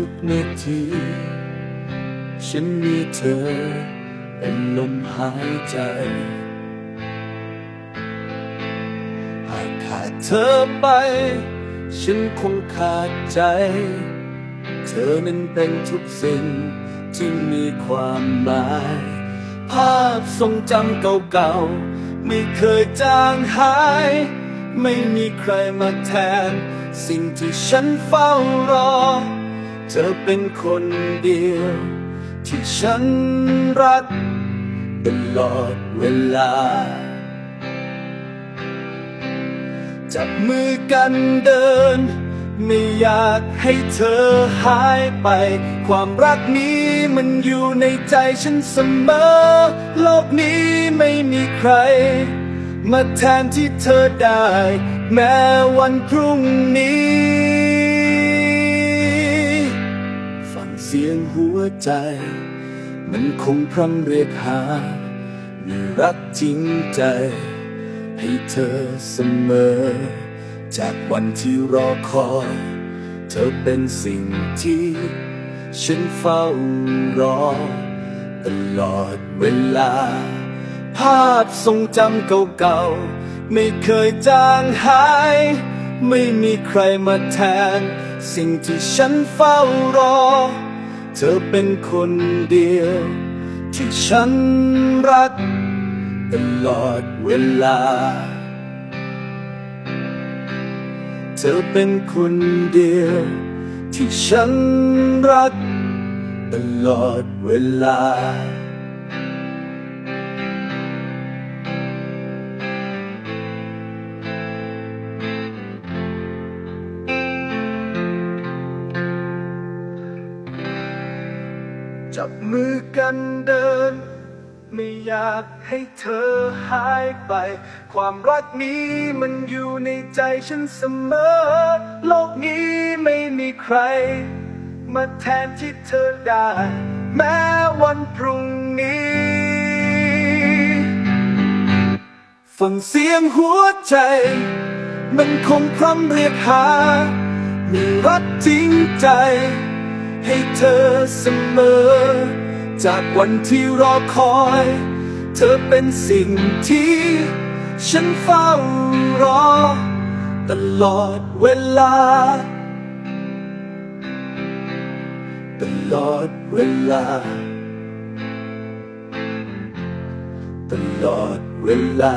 ทุกนาที ฉันมีเธอเป็นลมหายใจ หากขาดเธอไป ฉันคงขาดใจ เธอนั้นเป็นทุกสิ่งที่มีความหมาย ภาพทรงจำเก่าๆ ไม่เคยจางหาย ไม่มีใครมาแทน สิ่งที่ฉันเฝ้ารอ เธอเป็นคนเดียว ที่ฉันรักตลอดเวลา จับมือกันเดิน ไม่อยากให้เธอหายไป ความรักนี้มันอยู่ในใจฉันเสมอ โลกนี้ไม่มีใคร มาแทนที่เธอได้ แม้วันพรุ่งนี้ วใจ มันคงพร่ำเรียกหามีรักจริงใจ ให้เธอเสมอ จากวันที่รอคอย เธอเป็นสิ่งที่ ฉันเฝ้ารอ ตลอดเวลา ภาพทรงจำเก่าๆ ไม่เคยจางหาย ไม่มีใครมาแทน สิ่งที่ฉันเฝ้ารอ เธอเป็นคนเดียว ที่ฉันรักตลอดเวลา เธอเป็นคนเดียว ที่ฉันรักตลอดเวลา จับมือกันเดิน ไม่อยากให้เธอหายไป ความรักนี้มันอยู่ในใจฉันเสมอ โลกนี้ไม่มีใคร มาแทนที่เธอได้ แม้วันพรุ่งนี้ฟังเสียงหัวใจ มันคงพร่ำเรียกหามีรักจริงใจ ให้เธอเสมอ จากวันที่รอคอย เธอเป็นสิ่งที่ ฉันเฝ้ารอ ตลอดเวลา ตลอดเวลา ตลอดเวลา